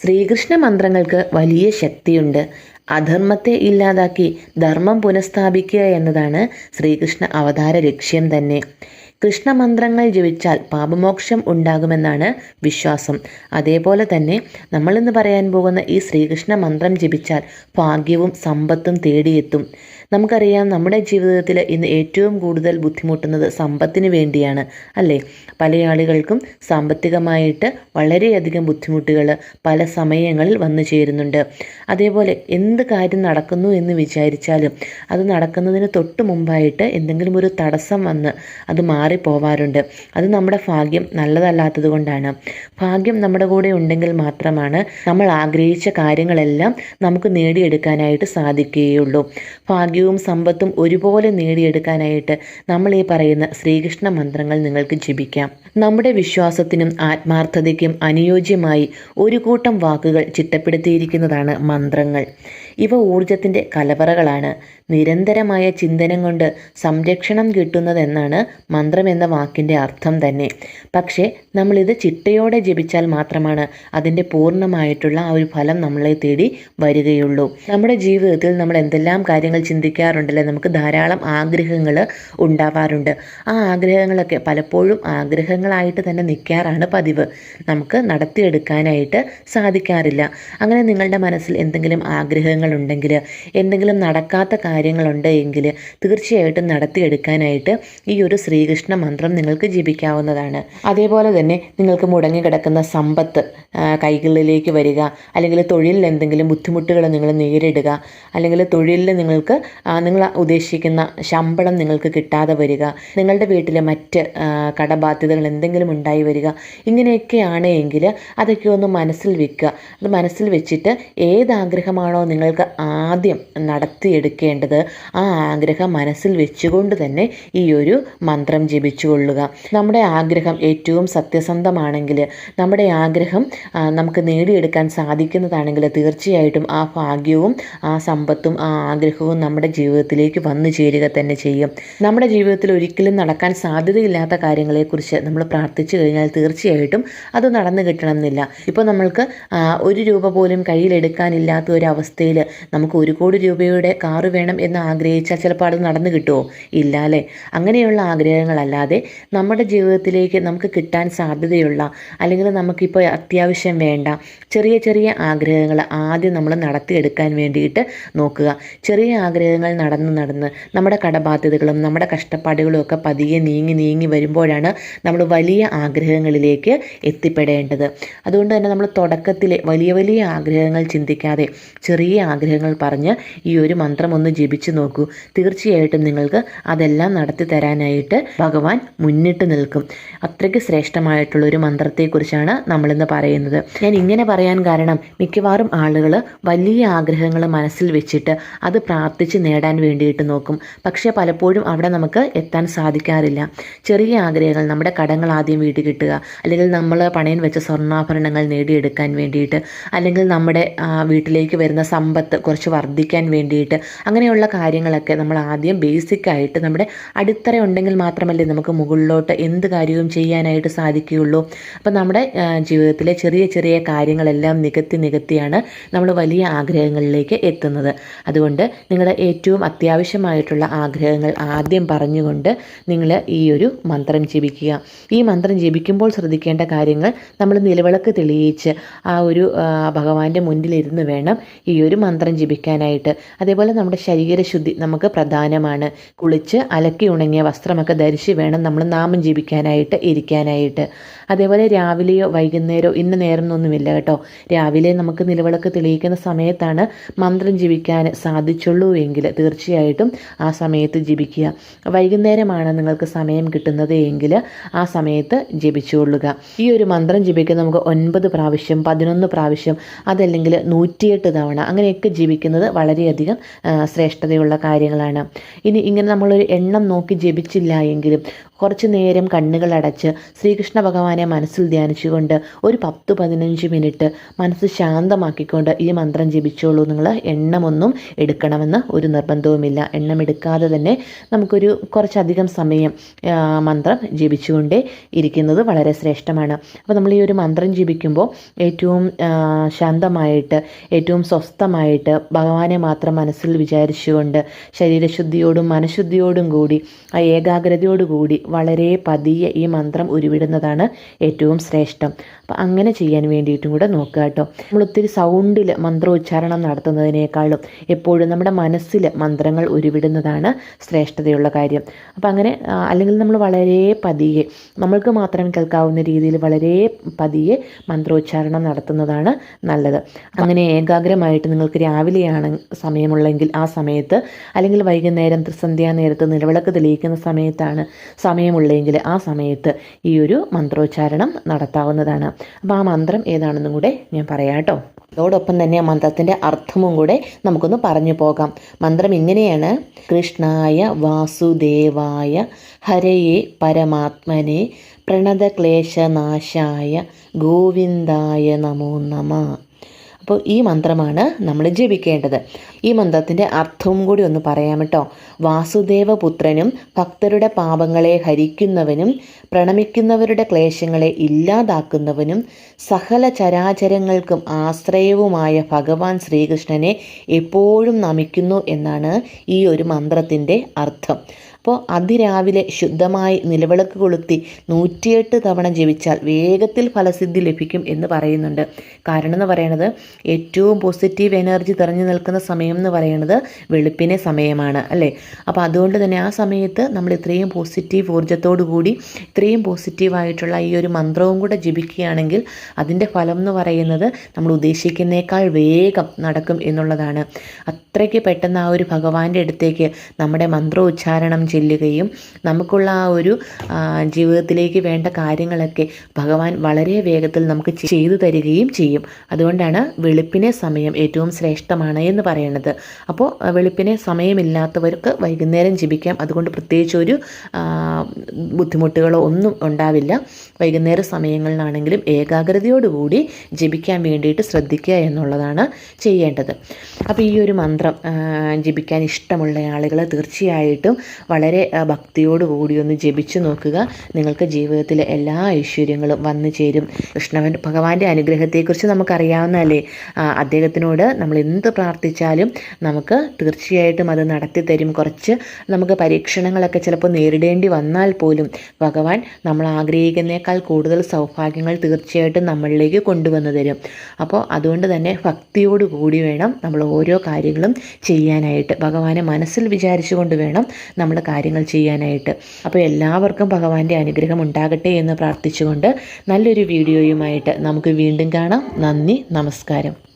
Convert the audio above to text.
ശ്രീകൃഷ്ണ മന്ത്രങ്ങൾക്ക് വലിയ ശക്തിയുണ്ട്. അധർമ്മത്തെ ഇല്ലാതാക്കി ധർമ്മം പുനഃസ്ഥാപിക്കുക എന്നതാണ് ശ്രീകൃഷ്ണ അവതാര ലക്ഷ്യം തന്നെ. കൃഷ്ണ മന്ത്രങ്ങൾ ജപിച്ചാൽ പാപമോക്ഷം ഉണ്ടാകുമെന്നാണ് വിശ്വാസം. അതേപോലെ തന്നെ നമ്മളിന്ന് പറയാൻ പോകുന്ന ഈ ശ്രീകൃഷ്ണ മന്ത്രം ജപിച്ചാൽ ഭാഗ്യവും സമ്പത്തും തേടിയെത്തും. നമുക്കറിയാം നമ്മുടെ ജീവിതത്തിൽ ഇന്ന് ഏറ്റവും കൂടുതൽ ബുദ്ധിമുട്ടുന്നത് സമ്പത്തിന് വേണ്ടിയാണ് അല്ലേ? പല ആളുകൾക്കും സാമ്പത്തികമായിട്ട് വളരെയധികം ബുദ്ധിമുട്ടുകൾ പല സമയങ്ങളിൽ വന്നു ചേരുന്നുണ്ട്. അതേപോലെ എന്ത് കാര്യം നടക്കുന്നു എന്ന് വിചാരിച്ചാലും അത് നടക്കുന്നതിന് തൊട്ട് മുമ്പായിട്ട് എന്തെങ്കിലും ഒരു തടസ്സം വന്ന് അത് മാറിപ്പോവാറുണ്ട്. അത് നമ്മുടെ ഭാഗ്യം നല്ലതല്ലാത്തത് കൊണ്ടാണ്. ഭാഗ്യം നമ്മുടെ കൂടെ ഉണ്ടെങ്കിൽ മാത്രമാണ് നമ്മൾ ആഗ്രഹിച്ച കാര്യങ്ങളെല്ലാം നമുക്ക് നേടിയെടുക്കാനായിട്ട് സാധിക്കുകയുള്ളൂ. ഭാഗ്യവും സമ്പത്തും ഒരുപോലെ നേടിയെടുക്കാനായിട്ട് നമ്മൾ ഈ പറയുന്ന ശ്രീകൃഷ്ണ മന്ത്രങ്ങൾ നിങ്ങൾക്ക് ജപിക്കാം. നമ്മുടെ വിശ്വാസത്തിനും ആത്മാർത്ഥതയ്ക്കും അനുയോജ്യമായി ഒരു കൂട്ടം വാക്കുകൾ ചിട്ടപ്പെടുത്തിയിരിക്കുന്നതാണ് മന്ത്രങ്ങൾ. ഇവ ഊർജത്തിന്റെ കലവറകളാണ്. നിരന്തരമായ ചിന്തനം കൊണ്ട് സംരക്ഷണം കിട്ടുന്നതെന്നാണ് മന്ത്രം എന്ന വാക്കിന്റെ അർത്ഥം തന്നെ. പക്ഷേ ഇത് ചിട്ടയോടെ ജപിച്ചാൽ മാത്രമാണ് അതിന്റെ പൂർണമായിട്ടുള്ള ആ ഒരു ഫലം നമ്മളെ തേടി വരികയുള്ളൂ. നമ്മുടെ ജീവിതത്തിൽ നമ്മൾ എന്തെല്ലാം കാര്യങ്ങൾ ചിന്തിക്കാറുണ്ടല്ലേ നമുക്ക് ധാരാളം ആഗ്രഹങ്ങൾ ഉണ്ടാവാറുണ്ട്. ആ ആഗ്രഹങ്ങളൊക്കെ പലപ്പോഴും ആഗ്രഹങ്ങളായിട്ട് തന്നെ നിൽക്കാറാണ് പതിവ്. നമുക്ക് നടത്തിയെടുക്കാനായിട്ട് സാധിക്കാറില്ല. അങ്ങനെ നിങ്ങളുടെ മനസ്സിൽ എന്തെങ്കിലും ആഗ്രഹങ്ങളുണ്ടെങ്കിൽ എന്തെങ്കിലും നടക്കാത്ത കാര്യങ്ങളുണ്ട് എങ്കിൽ തീർച്ചയായിട്ടും നടത്തിയെടുക്കാനായിട്ട് ഈ ഒരു ശ്രീകൃഷ്ണ മന്ത്രം നിങ്ങൾക്ക് ജപിക്കാവുന്നതാണ് അതേപോലെ തന്നെ നിങ്ങൾക്ക് മുടങ്ങിക്കിടക്കുന്ന സമ്പത്ത് കൈകളിലേക്ക് വരിക അല്ലെങ്കിൽ തൊഴിലിൽ എന്തെങ്കിലും ബുദ്ധിമുട്ടുകൾ നിങ്ങൾ നേരിടുക അല്ലെങ്കിൽ തൊഴിലിൽ നിങ്ങൾക്ക് നിങ്ങൾ ഉദ്ദേശിക്കുന്ന ശമ്പളം നിങ്ങൾക്ക് കിട്ടാതെ വരിക നിങ്ങളുടെ വീട്ടിലെ മറ്റ് കടബാധ്യതകൾ എന്തെങ്കിലും ഉണ്ടായി വരിക ഇങ്ങനെയൊക്കെയാണ് എങ്കിൽ അതൊക്കെ ഒന്ന് മനസ്സിൽ വെക്കുക. അത് മനസ്സിൽ വെച്ചിട്ട് ഏതാഗ്രഹമാണോ നിങ്ങൾക്ക് ആദ്യം നടത്തിയെടുക്കേണ്ടത് ആ ആഗ്രഹം മനസ്സിൽ വെച്ചുകൊണ്ട് തന്നെ ഈ ഒരു മന്ത്രം ജപിച്ചു കൊള്ളുക നമ്മുടെ ആഗ്രഹം ഏറ്റവും സത്യസന്ധമാണെങ്കിൽ നമ്മുടെ ആഗ്രഹം നമുക്ക് നേടിയെടുക്കാൻ സാധിക്കുന്നതാണെങ്കിൽ തീർച്ചയായിട്ടും ആ ഭാഗ്യവും ആ സമ്പത്തും ആ ആഗ്രഹവും നമ്മുടെ ജീവിതത്തിലേക്ക് വന്നു ചേരുക തന്നെ ചെയ്യും. നമ്മുടെ ജീവിതത്തിൽ ഒരിക്കലും നടക്കാൻ സാധ്യതയില്ലാത്ത കാര്യങ്ങളെക്കുറിച്ച് നമ്മൾ പ്രാർത്ഥിച്ചു കഴിഞ്ഞാൽ തീർച്ചയായിട്ടും അത് നടന്നു കിട്ടണമെന്നില്ല. ഇപ്പോൾ നമ്മൾക്ക് ഒരു രൂപ പോലും കയ്യിലെടുക്കാനില്ലാത്ത ഒരു അവസ്ഥയിൽ നമുക്ക് ഒരു കോടി രൂപയുടെ കാറ് വേണം എന്ന് ആഗ്രഹിച്ചാൽ ചിലപ്പോൾ അത് നടന്നു കിട്ടുമോ? ഇല്ല അല്ലേ? അങ്ങനെയുള്ള ആഗ്രഹങ്ങളല്ലാതെ നമ്മുടെ ജീവിതത്തിലേക്ക് നമുക്ക് കിട്ടാൻ സാധ്യതയുള്ള അല്ലെങ്കിൽ നമുക്കിപ്പോൾ അത്യാവശ്യം വേണ്ട ചെറിയ ചെറിയ ആഗ്രഹങ്ങൾ ആദ്യം നമ്മൾ നടത്തിയെടുക്കാൻ വേണ്ടിയിട്ട് നോക്കുക. ചെറിയ ആഗ്രഹങ്ങൾ നടന്ന് നടന്ന് നമ്മുടെ കടബാധ്യതകളും നമ്മുടെ കഷ്ടപ്പാടുകളും ഒക്കെ പതിയെ നീങ്ങി നീങ്ങി വരുമ്പോഴാണ് നമ്മൾ വലിയ ആഗ്രഹങ്ങളിലേക്ക് എത്തിപ്പെടേണ്ടത്. അതുകൊണ്ട് തന്നെ നമ്മൾ തുടക്കത്തിലെ വലിയ വലിയ ആഗ്രഹങ്ങൾ ചിന്തിക്കാതെ ചെറിയ ആഗ്രഹങ്ങൾ പറഞ്ഞ് ഈ ഒരു മന്ത്രം ഒന്ന് ജപിച്ചു നോക്കൂ. തീർച്ചയായിട്ടും നിങ്ങൾക്ക് അതെല്ലാം നടത്തി തരാനായിട്ട് ഭഗവാൻ മുന്നിട്ട് നിൽക്കും. അത്രയ്ക്ക് ശ്രേഷ്ഠമായിട്ടുള്ള ഒരു മന്ത്രത്തെക്കുറിച്ചാണ് നമ്മളിന്ന് പറയുന്നത്. ഞാൻ ഇങ്ങനെ പറയാൻ കാരണം മിക്കവാറും ആളുകൾ വലിയ ആഗ്രഹങ്ങൾ മനസ്സിൽ വെച്ചിട്ട് അത് പ്രാർത്ഥിച്ച് നേടാൻ വേണ്ടിയിട്ട് നോക്കും. പക്ഷേ പലപ്പോഴും അവിടെ നമുക്ക് എത്താൻ സാധിക്കാറില്ല. ചെറിയ ആഗ്രഹങ്ങൾ നമ്മുടെ കടങ്ങൾ ആദ്യം വീട്ടിൽ കിട്ടുക അല്ലെങ്കിൽ നമ്മൾ പണയം വെച്ച സ്വർണാഭരണങ്ങൾ നേടിയെടുക്കാൻ വേണ്ടിയിട്ട് അല്ലെങ്കിൽ നമ്മുടെ വീട്ടിലേക്ക് വരുന്ന സമ്പത്ത് കുറച്ച് വർദ്ധിക്കാൻ വേണ്ടിയിട്ട് അങ്ങനെയുള്ള കാര്യങ്ങളൊക്കെ നമ്മൾ ആദ്യം ബേസിക് ആയിട്ട് നമ്മുടെ അടിത്തറ ഉണ്ടെങ്കിൽ മാത്രമല്ലേ നമുക്ക് മുകളിലോട്ട് എന്ത് കാര്യവും ചെയ്യാനായിട്ട് സാധിക്കുകയുള്ളൂ. അപ്പം നമ്മുടെ ജീവിതത്തിലെ ചെറിയ ചെറിയ കാര്യങ്ങളെല്ലാം നികത്തി നികത്തിയാണ് നമ്മൾ വലിയ ആഗ്രഹങ്ങളിലേക്ക് എത്തുന്നത്. അതുകൊണ്ട് നിങ്ങളുടെ ഏറ്റവും അത്യാവശ്യമായിട്ടുള്ള ആഗ്രഹങ്ങൾ ആദ്യം പറഞ്ഞുകൊണ്ട് നിങ്ങൾ ഈ ഒരു മന്ത്രം ജപിക്കുക. ഈ മന്ത്രം ജപിക്കുമ്പോൾ ശ്രദ്ധിക്കേണ്ട കാര്യങ്ങൾ നമ്മൾ നിലവിളക്ക് തെളിയിച്ച് ആ ഒരു ഭഗവാന്റെ മുന്നിലിരുന്ന് വേണം ഈ ഒരു മന്ത്രം ജപിക്കാനായിട്ട്. അതേപോലെ നമ്മുടെ ശരീരശുദ്ധി നമുക്ക് പ്രധാനമാണ്. കുളിച്ച് അലക്കി ഉണങ്ങിയ വസ്ത്രമൊക്കെ ധരിച്ച് വേണം നമ്മൾ നാമം ജപിക്കാനായിട്ട് ഇരിക്കാനായിട്ട്. അതേപോലെ രാവിലെയോ വൈകുന്നേരമോ ഇന്ന് നേരം എന്നൊന്നുമില്ല കേട്ടോ. രാവിലെ നമുക്ക് നിലവിളക്ക് തെളിയിക്കുന്ന സമയത്താണ് മന്ത്രം ജപിക്കാൻ സാധിച്ചുള്ളൂ എങ്കിൽ തീർച്ചയായിട്ടും ആ സമയത്ത് ജപിക്കുക. വൈകുന്നേരമാണ് നിങ്ങൾക്ക് സമയം കിട്ടുന്നത് എങ്കിൽ ആ സമയത്ത് ജപിച്ചുകൊള്ളുക. ഈ ഒരു മന്ത്രം ജപിക്കുക നമുക്ക് ഒൻപത് പ്രാവശ്യം പതിനൊന്ന് പ്രാവശ്യം അതല്ലെങ്കിൽ നൂറ്റിയെട്ട് തവണ അങ്ങനെയൊക്കെ ജപിക്കുന്നത് വളരെയധികം ശ്രേഷ്ഠതയുള്ള കാര്യങ്ങളാണ്. ഇനി ഇങ്ങനെ നമ്മളൊരു എണ്ണം നോക്കി ജപിച്ചില്ല എങ്കിലും കുറച്ച് നേരം കണ്ണുകൾ അടച്ച് ശ്രീകൃഷ്ണ ഭഗവാനെ മനസ്സിൽ ധ്യാനിച്ചുകൊണ്ട് ഒരു പത്ത് പതിനഞ്ച് മിനിറ്റ് മനസ്സ് ശാന്തമാക്കിക്കൊണ്ട് ഈ മന്ത്രം ജപിച്ചോളൂ. നിങ്ങൾ എണ്ണമൊന്നും എടുക്കണമെന്ന് ഒരു നിർബന്ധവുമില്ല. എണ്ണമെടുക്കാതെ തന്നെ നമുക്കൊരു കുറച്ചധികം സമയം മന്ത്രം ജപിച്ചുകൊണ്ടേ ഇരിക്കുന്നത് വളരെ ശ്രേഷ്ഠമാണ്. അപ്പോൾ നമ്മൾ ഈ ഒരു മന്ത്രം ജപിക്കുമ്പോൾ ഏറ്റവും ശാന്തമായിട്ട് ഏറ്റവും സ്വസ്ഥമായിട്ട് ഭഗവാനെ മാത്രം മനസ്സിൽ വിചാരിച്ചുകൊണ്ട് ശരീരശുദ്ധിയോടും മനഃശുദ്ധിയോടും കൂടി ആ ഏകാഗ്രതയോടുകൂടി വളരെ പതിയെ ഈ മന്ത്രം ഉരുവിടുന്നതാണ് ഏറ്റവും ശ്രേഷ്ഠം. അപ്പം അങ്ങനെ ചെയ്യാൻ വേണ്ടിയിട്ടും കൂടെ നോക്കുക കേട്ടോ. നമ്മൾ ഒത്തിരി സൗണ്ടിൽ മന്ത്രോച്ചാരണം നടത്തുന്നതിനേക്കാളും എപ്പോഴും നമ്മുടെ മനസ്സിൽ മന്ത്രങ്ങൾ ഉരുവിടുന്നതാണ് ശ്രേഷ്ഠതയുള്ള കാര്യം. അപ്പം അങ്ങനെ അല്ലെങ്കിൽ നമ്മൾ വളരെ പതിയെ നമ്മൾക്ക് മാത്രം കേൾക്കാവുന്ന രീതിയിൽ വളരെ പതിയെ മന്ത്രോച്ചാരണം നടത്തുന്നതാണ് നല്ലത്. അങ്ങനെ ഏകാഗ്രമായിട്ട് നിങ്ങൾക്ക് രാവിലെയാണ് സമയമുള്ളെങ്കിൽ ആ സമയത്ത് അല്ലെങ്കിൽ വൈകുന്നേരം ത്രിസന്ധ്യാ നേരത്ത് നിലവിളക്ക് തെളിയിക്കുന്ന സമയത്താണ് സമയമുള്ളെങ്കിൽ ആ സമയത്ത് ഈ ഒരു മന്ത്രോച്ചാരണം നടത്താവുന്നതാണ്. അപ്പോൾ ആ മന്ത്രം ഏതാണെന്നും കൂടെ ഞാൻ പറയാം കേട്ടോ. അതോടൊപ്പം തന്നെ ആ മന്ത്രത്തിന്റെ അർത്ഥവും കൂടെ നമുക്കൊന്ന് പറഞ്ഞു പോകാം. മന്ത്രം ഇങ്ങനെയാണ്. കൃഷ്ണായ വാസുദേവായ ഹരയെ പരമാത്മനെ പ്രണതക്ലേശനാശായ ഗോവിന്ദായ നമോ നമ. അപ്പോൾ ഈ മന്ത്രമാണ് നമ്മൾ ജപിക്കേണ്ടത്. ഈ മന്ത്രത്തിന്റെ അർത്ഥവും കൂടി ഒന്ന് പറയാം കേട്ടോ. വാസുദേവപുത്രനും ഭക്തരുടെ പാപങ്ങളെ ഹരിക്കുന്നവനും പ്രണമിക്കുന്നവരുടെ ക്ലേശങ്ങളെ ഇല്ലാതാക്കുന്നവനും സകല ചരാചരങ്ങൾക്കും ആശ്രയവുമായ ഭഗവാൻ ശ്രീകൃഷ്ണനെ എപ്പോഴും നമിക്കുന്നു എന്നാണ് ഈ ഒരു മന്ത്രത്തിന്റെ അർത്ഥം. അപ്പോൾ അതിരാവിലെ ശുദ്ധമായി നിലവിളക്ക് കൊളുത്തി നൂറ്റിയെട്ട് തവണ ജപിച്ചാൽ വേഗത്തിൽ ഫലസിദ്ധി ലഭിക്കും എന്ന് പറയുന്നുണ്ട്. കാരണം എന്ന് പറയുന്നത് ഏറ്റവും പോസിറ്റീവ് എനർജി തെരഞ്ഞു നിൽക്കുന്ന സമയം എന്ന് പറയുന്നത് വെളുപ്പിനെ സമയമാണ് അല്ലേ? അപ്പോൾ അതുകൊണ്ട് തന്നെ ആ സമയത്ത് നമ്മൾ ഇത്രയും പോസിറ്റീവ് ഊർജത്തോടു കൂടി ഇത്രയും പോസിറ്റീവായിട്ടുള്ള ഈ ഒരു മന്ത്രവും കൂടെ ജപിക്കുകയാണെങ്കിൽ അതിന്റെ ഫലം എന്ന് പറയുന്നത് നമ്മൾ ഉദ്ദേശിക്കുന്നേക്കാൾ വേഗം നടക്കും എന്നുള്ളതാണ്. അത്രയ്ക്ക് പെട്ടെന്ന് ആ ഒരു ഭഗവാന്റെ അടുത്തേക്ക് നമ്മുടെ മന്ത്രോച്ചാരണം ചെല്ലുകയും നമുക്കുള്ള ആ ഒരു ജീവിതത്തിലേക്ക് വേണ്ട കാര്യങ്ങളൊക്കെ ഭഗവാൻ വളരെ വേഗത്തിൽ നമുക്ക് ചെയ്തു തരികയും ചെയ്യും. അതുകൊണ്ടാണ് വെളുപ്പിനെ സമയം ഏറ്റവും ശ്രേഷ്ഠമാണ് എന്ന് പറയുന്നത് അപ്പോൾ വെളുപ്പിനെ സമയമില്ലാത്തവർക്ക് വൈകുന്നേരം ജപിക്കാം. അതുകൊണ്ട് പ്രത്യേകിച്ച് ഒരു ബുദ്ധിമുട്ടുകളോ ഒന്നും ഉണ്ടാവില്ല. വൈകുന്നേര സമയങ്ങളിലാണെങ്കിലും ഏകാഗ്രതയോടുകൂടി ജപിക്കാൻ വേണ്ടിയിട്ട് ശ്രദ്ധിക്കുക എന്നുള്ളതാണ് ചെയ്യേണ്ടത്. അപ്പോൾ ഈ ഒരു മന്ത്രം ജപിക്കാൻ ഇഷ്ടമുള്ള ആളുകൾ തീർച്ചയായിട്ടും വളരെ ഭക്തിയോടുകൂടി ഒന്ന് ജപിച്ചു നോക്കുക. നിങ്ങൾക്ക് ജീവിതത്തിലെ എല്ലാ ഐശ്വര്യങ്ങളും വന്നു ചേരും. കൃഷ്ണവൻ ഭഗവാന്റെ അനുഗ്രഹത്തെക്കുറിച്ച് നമുക്കറിയാവുന്നതല്ലേ? അദ്ദേഹത്തിനോട് നമ്മൾ എന്ത് പ്രാർത്ഥിച്ചാലും നമുക്ക് തീർച്ചയായിട്ടും അത് നടത്തി തരും. കുറച്ച് നമുക്ക് പരീക്ഷണങ്ങളൊക്കെ ചിലപ്പോൾ നേരിടേണ്ടി വന്നാൽ പോലും ഭഗവാൻ നമ്മൾ ആഗ്രഹിക്കുന്നേക്കാൾ കൂടുതൽ സൗഭാഗ്യങ്ങൾ തീർച്ചയായിട്ടും നമ്മളിലേക്ക് കൊണ്ടുവന്നു തരും. അപ്പോൾ അതുകൊണ്ട് തന്നെ ഭക്തിയോട് കൂടി വേണം നമ്മൾ ഓരോ കാര്യങ്ങളും ചെയ്യാനായിട്ട്. ഭഗവാനെ മനസ്സിൽ വിചാരിച്ചുകൊണ്ട് വേണം നമ്മൾ കാര്യങ്ങൾ ചെയ്യാനായിട്ട്. അപ്പോൾ എല്ലാവർക്കും ഭഗവാന്റെ അനുഗ്രഹം ഉണ്ടാകട്ടെ എന്ന് പ്രാർത്ഥിച്ചുകൊണ്ട് നല്ലൊരു വീഡിയോയുമായിട്ട് നമുക്ക് വീണ്ടും കാണാം. നന്ദി നമസ്കാരം.